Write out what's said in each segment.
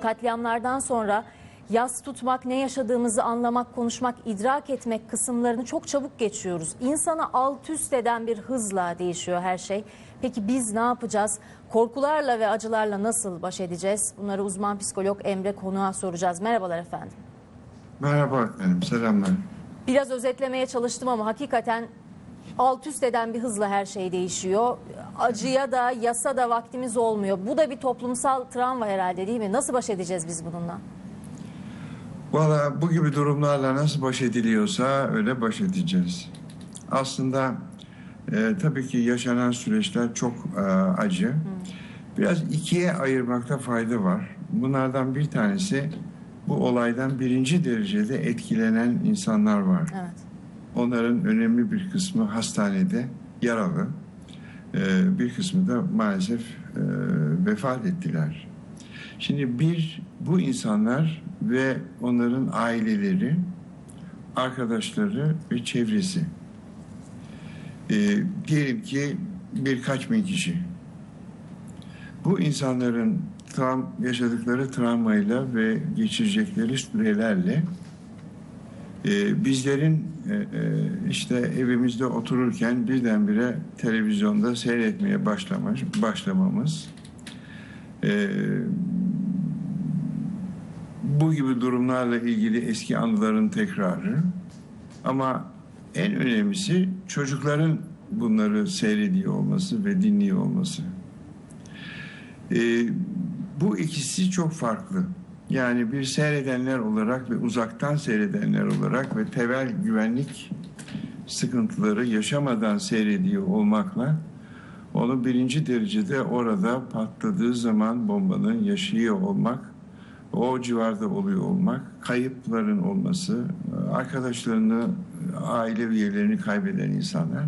Katliamlardan sonra yas tutmak, ne yaşadığımızı anlamak, konuşmak, idrak etmek kısımlarını çok çabuk geçiyoruz. İnsanı alt üst eden bir hızla değişiyor her şey. Peki biz ne yapacağız? Korkularla ve acılarla nasıl baş edeceğiz? Bunları uzman psikolog Emre Konuğa soracağız. Merhabalar efendim. Merhaba efendim, selamlar. Biraz özetlemeye çalıştım ama hakikaten alt üst eden bir hızla her şey değişiyor. Acıya da yasa da vaktimiz olmuyor. Bu da bir toplumsal travma herhalde değil mi? Nasıl baş edeceğiz biz bununla? Valla bu gibi durumlarla nasıl baş ediliyorsa öyle baş edeceğiz. Aslında e, tabii ki yaşanan süreçler çok e, acı. Biraz ikiye ayırmakta fayda var. Bunlardan bir tanesi bu olaydan birinci derecede etkilenen insanlar var. Evet. Onların önemli bir kısmı hastanede yaralı. Ee, bir kısmı da maalesef e, vefat ettiler. Şimdi bir bu insanlar ve onların aileleri, arkadaşları ve çevresi. Ee, diyelim ki birkaç bin kişi. Bu insanların travm, yaşadıkları travmayla ve geçirecekleri sürelerle ee, bizlerin e, e, işte evimizde otururken birdenbire televizyonda seyretmeye başlamış, başlamamız e, bu gibi durumlarla ilgili eski anıların tekrarı ama en önemlisi çocukların bunları seyrediyor olması ve dinliyor olması. Ee, bu ikisi çok farklı. Yani bir seyredenler olarak ve uzaktan seyredenler olarak ve temel güvenlik sıkıntıları yaşamadan seyrediyor olmakla onu birinci derecede orada patladığı zaman bombanın yaşıyor olmak, o civarda oluyor olmak, kayıpların olması, arkadaşlarını, aile üyelerini kaybeden insanlar.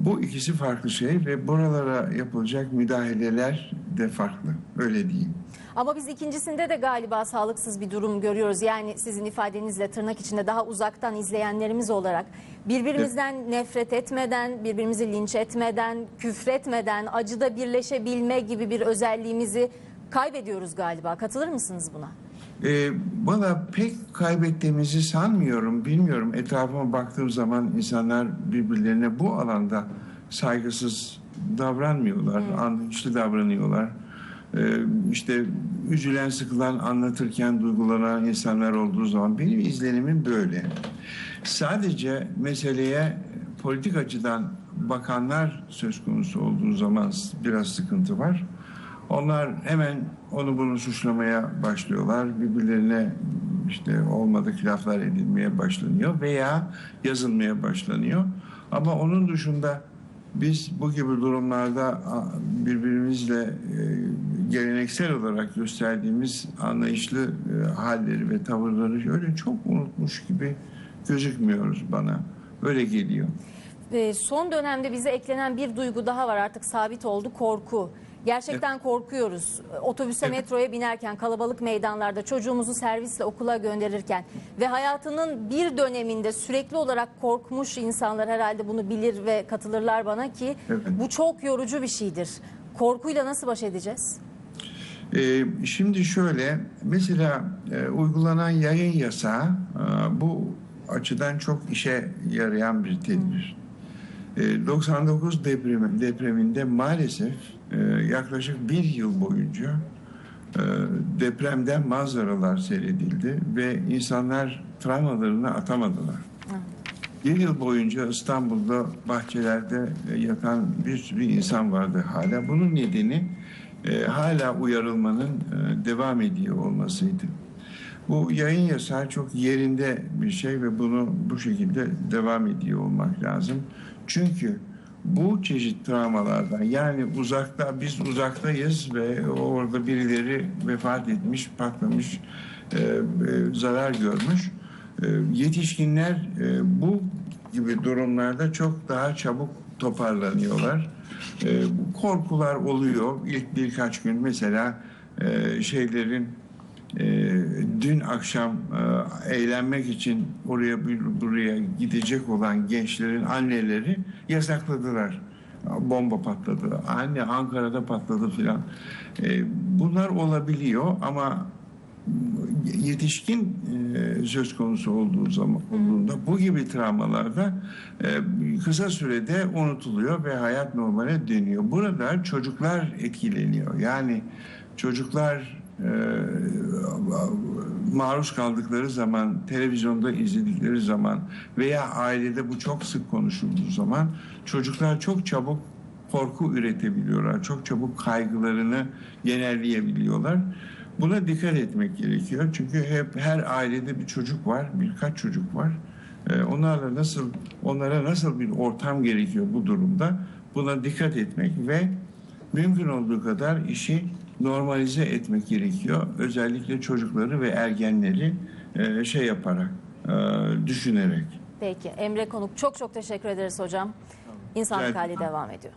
Bu ikisi farklı şey ve buralara yapılacak müdahaleler de farklı. Öyle diyeyim. Ama biz ikincisinde de galiba sağlıksız bir durum görüyoruz. Yani sizin ifadenizle tırnak içinde daha uzaktan izleyenlerimiz olarak birbirimizden nefret etmeden, birbirimizi linç etmeden, küfretmeden, acıda birleşebilme gibi bir özelliğimizi kaybediyoruz galiba. Katılır mısınız buna? Ee, Valla pek kaybettiğimizi sanmıyorum, bilmiyorum. Etrafıma baktığım zaman insanlar birbirlerine bu alanda saygısız davranmıyorlar, anlayışlı davranıyorlar. Ee, işte üzülen, sıkılan, anlatırken duygulanan insanlar olduğu zaman benim izlenimim böyle. Sadece meseleye politik açıdan bakanlar söz konusu olduğu zaman biraz sıkıntı var. Onlar hemen onu bunu suçlamaya başlıyorlar. Birbirlerine işte olmadık laflar edilmeye başlanıyor veya yazılmaya başlanıyor. Ama onun dışında biz bu gibi durumlarda birbirimizle e, geleneksel olarak gösterdiğimiz anlayışlı e, halleri ve tavırları öyle çok unutmuş gibi gözükmüyoruz bana. Öyle geliyor. Son dönemde bize eklenen bir duygu daha var artık sabit oldu korku. Gerçekten korkuyoruz. Otobüse, Evet. metroya binerken, kalabalık meydanlarda çocuğumuzu servisle okula gönderirken ve hayatının bir döneminde sürekli olarak korkmuş insanlar herhalde bunu bilir ve katılırlar bana ki Evet. bu çok yorucu bir şeydir. Korkuyla nasıl baş edeceğiz? Ee, şimdi şöyle, mesela e, uygulanan yayın yasağı e, bu açıdan çok işe yarayan bir tedbir. E, 99 depremi, depreminde maalesef e, yaklaşık bir yıl boyunca e, depremden manzaralar seyredildi ve insanlar travmalarını atamadılar. Bir yıl boyunca İstanbul'da bahçelerde e, yatan bir sürü insan vardı hala. Bunun nedeni e, hala uyarılmanın e, devam ediyor olmasıydı. Bu yayın yasağı çok yerinde bir şey ve bunu bu şekilde devam ediyor olmak lazım. Çünkü bu çeşit travmalardan yani uzakta biz uzaktayız ve orada birileri vefat etmiş, patlamış, e, e, zarar görmüş. E, yetişkinler e, bu gibi durumlarda çok daha çabuk toparlanıyorlar. E, korkular oluyor ilk birkaç gün mesela e, şeylerin e, dün akşam e, eğlenmek için oraya buraya gidecek olan gençlerin anneleri yasakladılar. Bomba patladı. Anne Ankara'da patladı filan. E, bunlar olabiliyor ama yetişkin e, söz konusu olduğu zaman olduğunda bu gibi travmalarda e, kısa sürede unutuluyor ve hayat normale dönüyor. Burada çocuklar etkileniyor. Yani çocuklar e, maruz kaldıkları zaman, televizyonda izledikleri zaman veya ailede bu çok sık konuşulduğu zaman çocuklar çok çabuk korku üretebiliyorlar. Çok çabuk kaygılarını genelleyebiliyorlar. Buna dikkat etmek gerekiyor. Çünkü hep her ailede bir çocuk var, birkaç çocuk var. Ee, onlarla nasıl onlara nasıl bir ortam gerekiyor bu durumda? Buna dikkat etmek ve mümkün olduğu kadar işi normalize etmek gerekiyor. Özellikle çocukları ve ergenleri e, şey yaparak, e, düşünerek. Peki Emre Konuk çok çok teşekkür ederiz hocam. Rica hali devam ediyor.